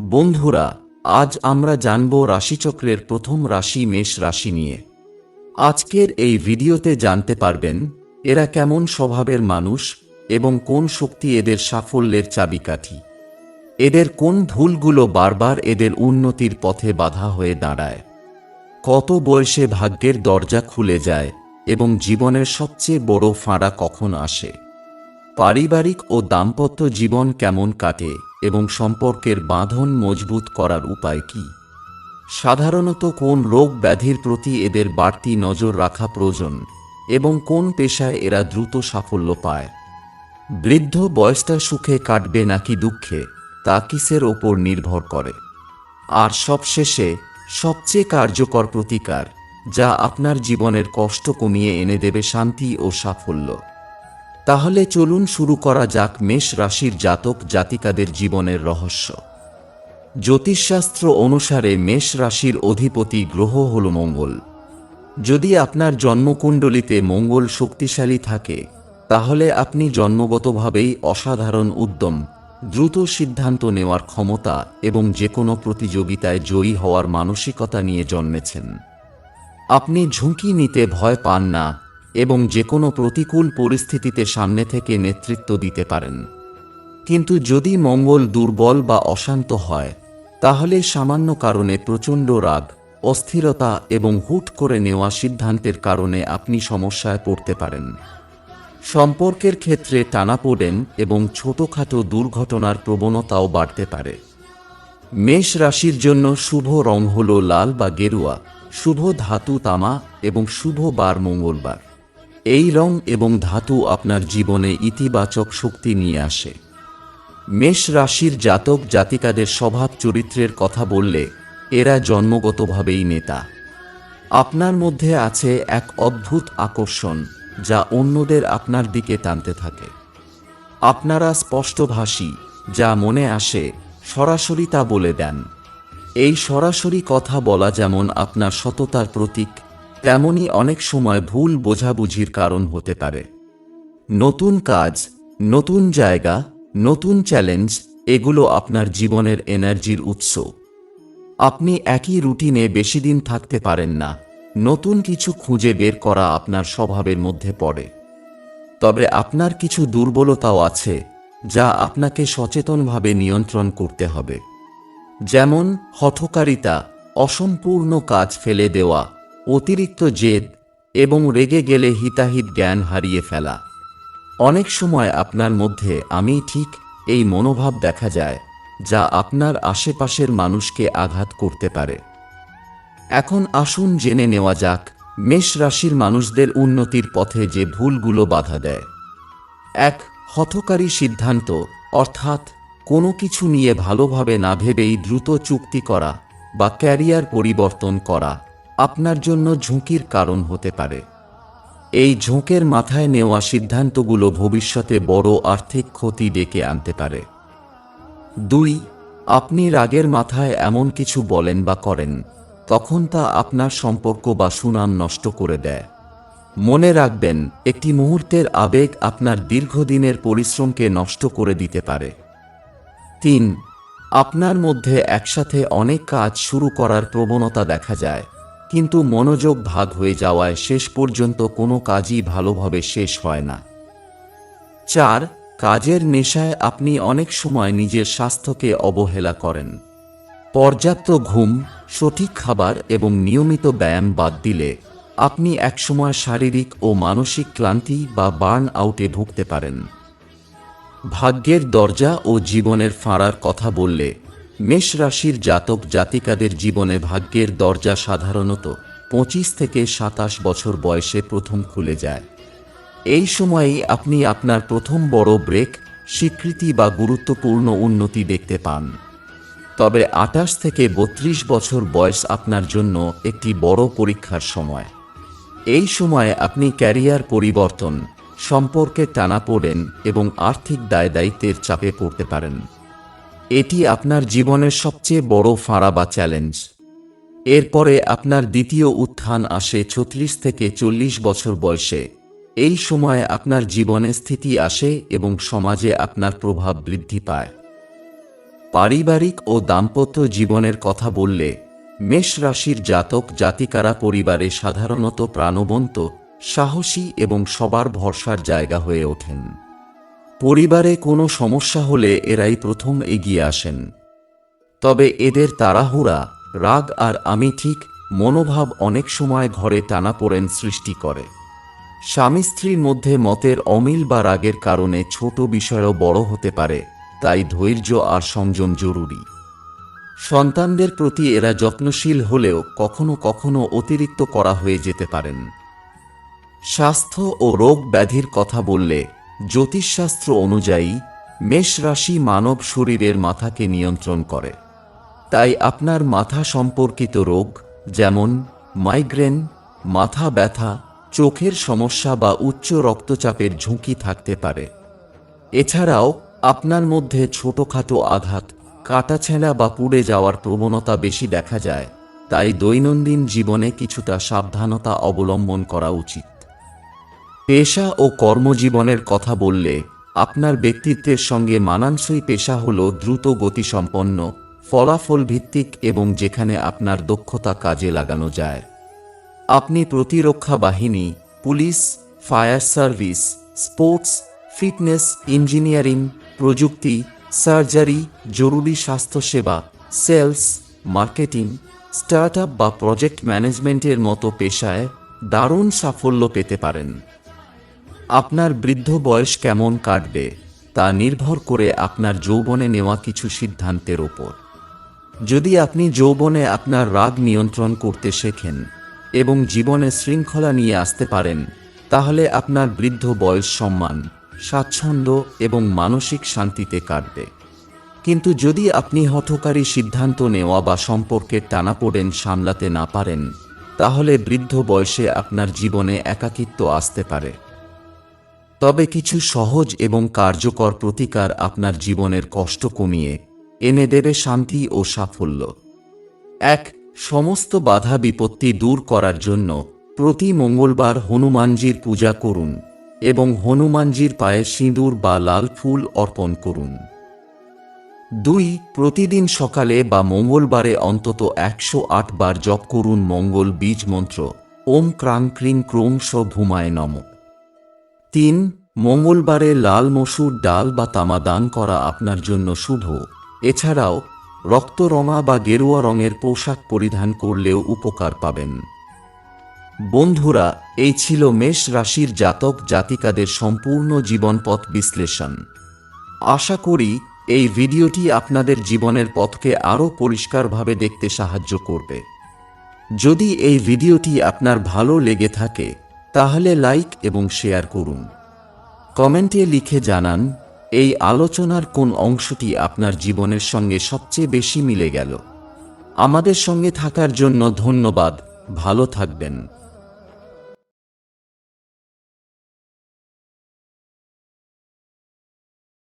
বন্ধুরা, আজ আমরা জানব রাশিচক্রের প্রথম রাশি মেষ রাশি নিয়ে। আজকের এই ভিডিওতে জানতে পারবেন, এরা কেমন স্বভাবের মানুষ এবং কোন শক্তি এদের সাফল্যের চাবিকাঠি। এদের কোন ভুলগুলো বারবার এদের উন্নতির পথে বাধা হয়ে দাঁড়ায়। কত বয়সে ভাগ্যের দরজা খুলে যায় এবং জীবনের সবচেয়ে বড় ফাঁড়া কখন আসে? পারিবারিক ও দাম্পত্য জীবন কেমন কাটে? এবং সম্পর্কের বাঁধন মজবুত করার উপায় কি? সাধারণত কোন রোগ ব্যাধির প্রতি এদের বাড়তি নজর রাখা প্রয়োজন এবং কোন পেশায় এরা দ্রুত সাফল্য পায়? বৃদ্ধ বয়সটা সুখে কাটবে নাকি দুঃখে তা কিসের ওপর নির্ভর করে? আর সবশেষে, সবচেয়ে কার্যকর প্রতিকার যা আপনার জীবনের কষ্ট কমিয়ে এনে দেবে শান্তি ও সাফল্য। তাহলে চলুন শুরু করা যাক মেষ রাশির জাতক জাতিকাদের জীবনের রহস্য। জ্যোতিষশাস্ত্র অনুসারে মেষ রাশির অধিপতি গ্রহ হল মঙ্গল। যদি আপনার জন্মকুণ্ডলিতে মঙ্গল শক্তিশালী থাকে, তাহলে আপনি জন্মগতভাবেই অসাধারণ উদ্যম, দ্রুত সিদ্ধান্ত নেওয়ার ক্ষমতা এবং যে কোনো প্রতিযোগিতায় জয়ী হওয়ার মানসিকতা নিয়ে জন্মেছেন। আপনি ঝুঁকি নিতে ভয় পান না এবং যে কোনো প্রতিকূল পরিস্থিতিতে সামনে থেকে নেতৃত্ব দিতে পারেন। কিন্তু যদি মঙ্গল দুর্বল বা অশান্ত হয়, তাহলে সামান্য কারণে প্রচণ্ড রাগ, অস্থিরতা এবং হুট করে নেওয়া সিদ্ধান্তের কারণে আপনি সমস্যায় পড়তে পারেন। সম্পর্কের ক্ষেত্রে টানাপোড়েন এবং ছোটখাটো দুর্ঘটনার প্রবণতাও বাড়তে পারে। মেষ রাশির জন্য শুভ রং হল লাল বা গেরুয়া, শুভ ধাতু তামা এবং শুভ বার মঙ্গলবার। এই রং এবং ধাতু আপনার জীবনে ইতিবাচক শক্তি নিয়ে আসে। মেষ রাশির জাতক জাতিকাদের স্বভাব চরিত্রের কথা বললে এরা জন্মগতভাবেই নেতা। আপনার মধ্যে আছে এক অদ্ভুত আকর্ষণ যা অন্যদের আপনার দিকে টানতে থাকে। আপনারা স্পষ্টভাষী, যা মনে আসে, সরাসরি তা বলে দেন। এই সরাসরি কথা বলা যেমন আপনার সততার প্রতীক তেমনি অনেক সময় ভুল বোঝাবুঝির কারণ হতে পারে। নতুন কাজ, নতুন জায়গা, নতুন চ্যালেঞ্জ, এগুলো আপনার জীবনের এনার্জির উৎস। আপনি একই রুটিনে বেশি দিন থাকতে পারেন না। নতুন কিছু খুঁজে বের করা আপনার স্বভাবের মধ্যে পড়ে। তবে আপনার কিছু দুর্বলতাও আছে, যা আপনাকে সচেতনভাবে নিয়ন্ত্রণ করতে হবে। যেমন হঠকারিতা, অসম্পূর্ণ কাজ ফেলে দেওয়া অতিরিক্ত জেদ এবং রেগে গেলে হিতাহিত জ্ঞান হারিয়ে ফেলা। অনেক সময় আপনার মধ্যে আমি ঠিক এই মনোভাব দেখা যায়, যা আপনার আশেপাশের মানুষকে আঘাত করতে পারে। এখন আসুন জেনে নেওয়া যাক, মেষ রাশির মানুষদের উন্নতির পথে যে ভুলগুলো বাধা দেয়। এক হঠকারী সিদ্ধান্ত, অর্থাৎ কোনো কিছু নিয়ে ভালোভাবে না ভেবেই দ্রুত চুক্তি করা বা ক্যারিয়ার পরিবর্তন করা। আপনার জন্য ঝুঁকির কারণ হতে পারে। এই ঝোঁকের মাথায় নেওয়া সিদ্ধান্তগুলো ভবিষ্যতে বড় আর্থিক ক্ষতি ডেকে আনতে পারে। দুই, আপনি রাগের মাথায় এমন কিছু বলেন বা করেন তখন তা আপনার সম্পর্ক বা সুনাম নষ্ট করে দেয়। মনে রাখবেন, একটি মুহূর্তের আবেগ আপনার দীর্ঘদিনের পরিশ্রমকে নষ্ট করে দিতে পারে। তিন, আপনার মধ্যে একসাথে অনেক কাজ শুরু করার প্রবণতা দেখা যায়। কিন্তু মনোযোগ ভাগ হয়ে যাওয়ায় শেষ পর্যন্ত কোনো কাজই ভালোভাবে শেষ হয় না। চার, কাজের নেশায় আপনি অনেক সময় নিজের স্বাস্থ্যকে অবহেলা করেন। পর্যাপ্ত ঘুম, সঠিক খাবার এবং নিয়মিত ব্যায়াম বাদ দিলে আপনি একসময় শারীরিক ও মানসিক ক্লান্তি বা বার্ন আউটে ভুগতে পারেন। ভাগ্যের দরজা ও জীবনের ফাঁড়ার কথা বললে মেষ রাশির জাতক জাতিকাদের জীবনে ভাগ্যের দরজা সাধারণত পঁচিশ থেকে সাতাশ বছর বয়সে প্রথম খুলে যায়। এই সময়েই আপনি আপনার প্রথম বড় ব্রেক, স্বীকৃতি বা গুরুত্বপূর্ণ উন্নতি দেখতে পান। তবে আটাশ থেকে বত্রিশ বছর বয়স আপনার জন্য একটি বড় পরীক্ষার সময়। এই সময়ে আপনি ক্যারিয়ার পরিবর্তন, সম্পর্কে টানাপোড়েন এবং আর্থিক দায় দায়িত্বের চাপে পড়তে পারেন। এটি আপনার জীবনের সবচেয়ে বড় ফাঁড়া বা চ্যালেঞ্জ। এরপরে আপনার দ্বিতীয় উত্থান আসে ছত্রিশ থেকে চল্লিশ বছর বয়সে। এই সময়ে আপনার জীবনে স্থিতি আসে এবং সমাজে আপনার প্রভাব বৃদ্ধি পায়। পারিবারিক ও দাম্পত্য জীবনের কথা বললে, মেষ রাশির জাতক জাতিকারা পরিবারে সাধারণত প্রাণবন্ত, সাহসী এবং সবার ভরসার জায়গা হয়ে ওঠেন। পরিবারে কোনো সমস্যা হলে এরাই প্রথম এগিয়ে আসেন। তবে এদের তাড়াহুড়া, রাগ আর আমি ঠিক মনোভাব অনেক সময় ঘরে টানাপোড়েন সৃষ্টি করে। স্বামী স্ত্রীর মধ্যে মতের অমিল বা রাগের কারণে ছোট বিষয়ও বড় হতে পারে, তাই ধৈর্য আর সংযম জরুরি। সন্তানদের প্রতি এরা যত্নশীল হলেও কখনো কখনো অতিরিক্ত করা হয়ে যেতে পারেন। স্বাস্থ্য ও রোগ ব্যাধির কথা বললে জ্যোতিষশাস্ত্র অনুযায়ী, মেষ রাশি মানব শরীরের মাথাকে নিয়ন্ত্রণ করে। তাই আপনার মাথা সম্পর্কিত রোগ, যেমন মাইগ্রেন, মাথা ব্যথা, চোখের সমস্যা বা উচ্চ রক্তচাপের ঝুঁকি থাকতে পারে। এছাড়াও, আপনার মধ্যে ছোটখাটো আঘাত, কাটাছেঁড়া বা পুড়ে যাওয়ার প্রবণতা বেশি দেখা যায়। তাই দৈনন্দিন জীবনে কিছুটা সাবধানতা অবলম্বন করা উচিত। পেশা ও কর্মজীবনের কথা বললে, আপনার ব্যক্তিত্বের সঙ্গে মানানসই পেশা হল দ্রুত গতিসম্পন্ন ফলাফল ভিত্তিক এবং যেখানে আপনার দক্ষতা কাজে লাগানো যায়। আপনি প্রতিরক্ষা বাহিনী, police, fire service, sports, fitness, engineering, প্রযুক্তি, সার্জারি, জরুরি স্বাস্থ্যসেবা, সেলস, মার্কেটিং, স্টার্টআপ বা প্রজেক্ট ম্যানেজমেন্টের মতো পেশায় দারুণ সাফল্য পেতে পারেন। আপনার বৃদ্ধ বয়স কেমন কাটবে, তা নির্ভর করে আপনার যৌবনে নেওয়া কিছু সিদ্ধান্তের ওপর। যদি আপনি যৌবনে আপনার রাগ নিয়ন্ত্রণ করতে শেখেন এবং জীবনে শৃঙ্খলা নিয়ে আসতে পারেন, তাহলে আপনার বৃদ্ধ বয়স সম্মান, স্বাচ্ছন্দ্য এবং মানসিক শান্তিতে কাটবে। কিন্তু যদি আপনি হঠকারী সিদ্ধান্ত নেওয়া বা সম্পর্কের টানাপোড়েন সামলাতে না পারেন, তাহলে বৃদ্ধ বয়সে আপনার জীবনে একাকিত্ব আসতে পারে। তবে কিছু সহজ এবং কার্যকর প্রতিকার আপনার জীবনের কষ্ট কমিয়ে এনে দেবে শান্তি ও সাফল্য। এক, সমস্ত বাধা বিপত্তি দূর করার জন্য প্রতি মঙ্গলবার হনুমানজির পূজা করুন এবং হনুমানজির পায়ে সিঁদুর বা লাল ফুল অর্পণ করুন। দুই, প্রতিদিন সকালে বা মঙ্গলবারে অন্তত একশো বার জপ করুন মঙ্গল বীজ মন্ত্র, ওম ক্রাং ক্রিং ক্রোং ভূমায় নম। তিন, মঙ্গলবারে লাল মসুর ডাল বা তামা দান করা আপনার জন্য শুভ। এছাড়াও রক্তরঙা বা গেরুয়া রঙের পোশাক পরিধান করলেও উপকার পাবেন। বন্ধুরা, এই ছিল মেষ রাশির জাতক জাতিকাদের সম্পূর্ণ জীবনপথ বিশ্লেষণ। আশা করি এই ভিডিওটি আপনাদের জীবনের পথকে আরও পরিষ্কারভাবে দেখতে সাহায্য করবে। যদি এই ভিডিওটি আপনার ভালো লেগে থাকে তাহলে লাইক এবং শেয়ার করুন। কমেন্টে লিখে জানান, এই আলোচনার কোন অংশটি আপনার জীবনের সঙ্গে সবচেয়ে বেশি মিলে গেল? আমাদের সঙ্গে থাকার জন্য ধন্যবাদ, ভালো থাকবেন।